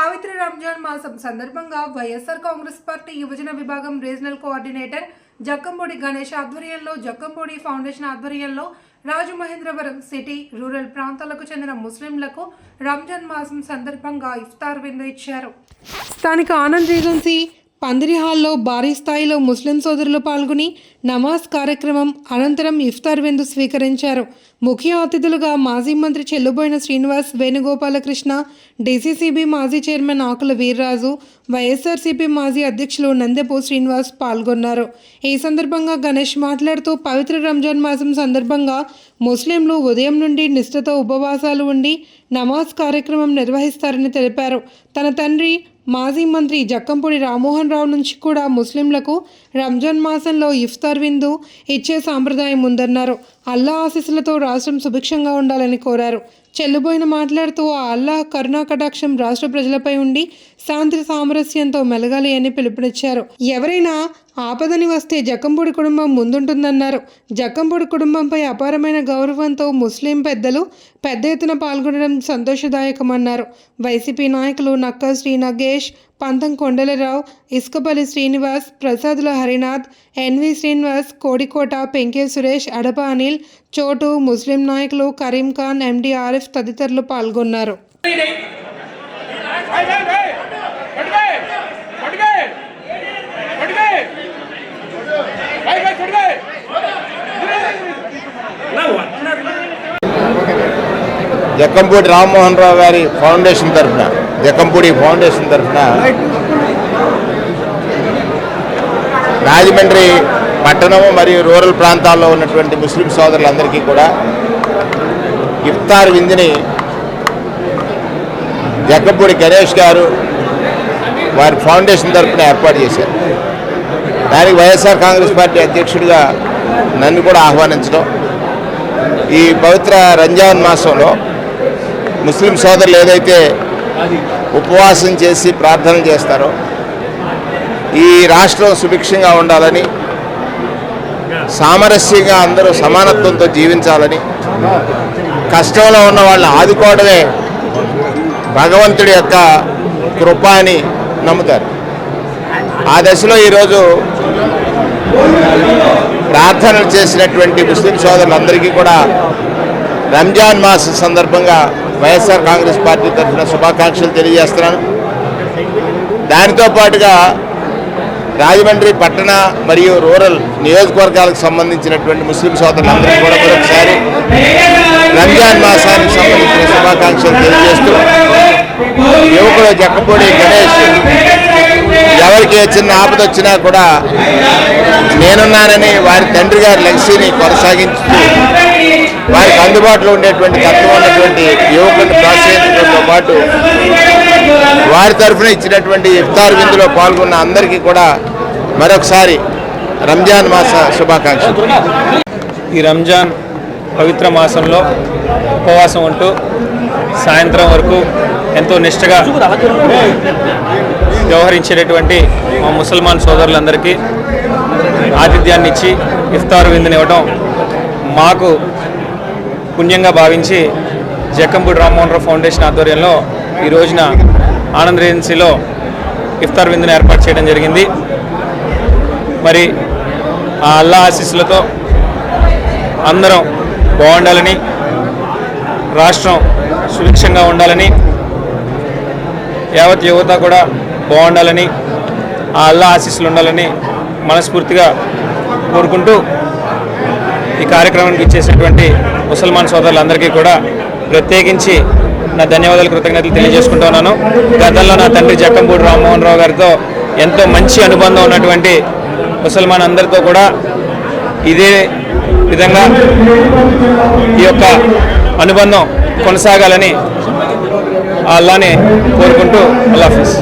పవిత్ర రంజాన్ మాసం సందర్భంగా వైఎస్ఆర్ కాంగ్రెస్ పార్టీ యువజన విభాగం రీజనల్ కోఆర్డినేటర్ జక్కంపూడి గణేష్ ఆధ్వర్యంలో జక్కంపూడి ఫౌండేషన్ ఆధ్వర్యంలో రాజమహేంద్రవరం సిటీ రూరల్ ప్రాంతాలకు చెందిన ముస్లింలకు రంజాన్ మాసం సందర్భంగా ఇఫ్తార్ విందు ఇచ్చారు. స్థానిక ఆనంద్ ఏజెన్సీ పందిరి హాల్లో భారీ స్థాయిలో ముస్లిం సోదరులు పాల్గొని నమాజ్ కార్యక్రమం అనంతరం ఇఫ్తార్ విందు స్వీకరించారు. ముఖ్య అతిథులుగా మాజీ మంత్రి చెల్లుబోయిన శ్రీనివాస్ వేణుగోపాలకృష్ణ డీసీసీబీ మాజీ చైర్మన్ ఆకుల వీర్రాజు వైఎస్ఆర్సీపీ మాజీ అధ్యక్షులు నందెపు శ్రీనివాస్ పాల్గొన్నారు. ఈ సందర్భంగా గణేష్ మాట్లాడుతూ పవిత్ర రంజాన్ మాసం సందర్భంగా ముస్లింలు ఉదయం నుండి నిష్ఠతో ఉపవాసాలు ఉండి నమాజ్ కార్యక్రమం నిర్వహిస్తారని తెలిపారు. తన తండ్రి మాజీ మంత్రి జక్కంపూడి రామ్మోహన్ రావు నుంచి కూడా ముస్లింలకు రంజాన్ మాసంలో ఇఫ్తార్ విందు ఇచ్చే సాంప్రదాయం ఉందన్నారు. అల్లా ఆశీస్సులతో రాష్ట్రం సుభిక్షంగా ఉండాలని కోరారు. చెల్లుబోయిన మాట్లాడుతూ ఆ అల్లాహ్ కరుణా కటాక్షం రాష్ట్ర ప్రజలపై ఉండి శాంతి సామరస్యంతో మెలగాలి అని పిలుపునిచ్చారు. ఎవరైనా ఆపదని వస్తే జక్కంపూడి కుటుంబం ముందుంటుందన్నారు. జక్కంపూడి కుటుంబంపై అపారమైన గౌరవంతో ముస్లిం పెద్దలు పెద్ద ఎత్తున పాల్గొనడం సంతోషదాయకమన్నారు. వైసీపీ నాయకులు నక్క శ్రీ నగేష్ పంతం కొండలరావు ఇసుకపల్లి శ్రీనివాస్ ప్రసాదుల హరినాథ్ ఎన్వి శ్రీనివాస్ కోడికోట పెంకే సురేష్ అడప అనిల్ చోటు ముస్లిం నాయకులు కరీం ఖాన్ ఎండిఆర్ఎఫ్ తదితరులు పాల్గొన్నారు. జక్కంపూడి రామ్మోహన్ రావు గారి ఫౌండేషన్ తరఫున జక్కంపూడి ఫౌండేషన్ తరఫున రాజమండ్రి పట్టణము మరియు రూరల్ ప్రాంతాల్లో ఉన్నటువంటి ముస్లిం సోదరులందరికీ కూడా ఇఫ్తార్ విందుని జగ్గపూడి గణేష్ గారు వారి ఫౌండేషన్ తరఫున ఏర్పాటు చేశారు. దానికి వైఎస్ఆర్ కాంగ్రెస్ పార్టీ అధ్యక్షుడిగా నన్ను కూడా ఆహ్వానించడం. ఈ పవిత్ర రంజాన్ మాసంలో ముస్లిం సోదరులు ఏదైతే ఉపవాసం చేసి ప్రార్థన చేస్తారో ఈ రాష్ట్రం సుభిక్షంగా ఉండాలని సామరస్యంగా అందరూ సమానత్వంతో జీవించాలని కష్టంలో ఉన్న వాళ్ళని ఆదుకోవడమే భగవంతుడి యొక్క కృప అని నమ్ముతారు. ఆ దశలో ఈరోజు ప్రార్థనలు చేసినటువంటి ముస్లిం సోదరులందరికీ కూడా రంజాన్ మాస సందర్భంగా వైఎస్ఆర్ కాంగ్రెస్ పార్టీ తరఫున శుభాకాంక్షలు తెలియజేస్తున్నాను. దానితో పాటుగా రాజమండ్రి పట్టణ మరియు రూరల్ నియోజకవర్గాలకు సంబంధించినటువంటి ముస్లిం సోదరులందరికీ కూడా మరొకసారి రంజాన్ మాసానికి సంబంధించిన శుభాకాంక్షలు తెలియజేస్తూ యువకుడు జక్కపూడి గణేష్ ఎవరికి చిన్న ఆపద వచ్చినా కూడా నేనున్నానని వారి తండ్రి గారి లెక్సీని కొనసాగించుతూ వారికి అందుబాటులో ఉండేటువంటి తత్వం ఉన్నటువంటి యువకులను ప్రోత్సహించడంతో పాటు వారి తరఫున ఇచ్చినటువంటి ఇఫ్తార్ విందులో పాల్గొన్న అందరికీ కూడా మరొకసారి రంజాన్ మాస శుభాకాంక్షలు. ఈ రంజాన్ పవిత్ర మాసంలో ఉపవాసం ఉంటూ సాయంత్రం వరకు ఎంతో నిష్టగా వ్యవహరించేటటువంటి మా ముసల్మాన్ సోదరులందరికీ ఆతిథ్యాన్ని ఇచ్చి ఇఫ్తార్ విందునివ్వడం మాకు పుణ్యంగా భావించి జక్కంపూడి రామ్మోహన్ రావు ఫౌండేషన్ ఆధ్వర్యంలో ఈ రోజున ఆనంద్ ఏజెన్సీలో ఇఫ్తార్ విందుని ఏర్పాటు చేయడం జరిగింది. మరి ఆ అల్లా ఆశీస్సులతో అందరం బాగుండాలని రాష్ట్రం సుభిక్షంగా ఉండాలని యావత్ యువత కూడా బాగుండాలని ఆ అల్లా ఆశీస్సులు ఉండాలని మనస్ఫూర్తిగా కోరుకుంటూ ఈ కార్యక్రమానికి ఇచ్చేసినటువంటి ముసల్మాన్ సోదరులందరికీ కూడా ప్రత్యేకించి నా ధన్యవాదాలు కృతజ్ఞతలు తెలియజేసుకుంటున్నాను గతంలో నా తండ్రి జక్కంపూడి రామ్మోహన్ రావు గారితో ఎంతో మంచి అనుబంధం ఉన్నటువంటి ముసల్మాన్ అందరితో కూడా ఇదే విధంగా ఈ యొక్క అనుబంధం కొనసాగాలని అలానే కోరుకుంటూ అల్లాఫీస్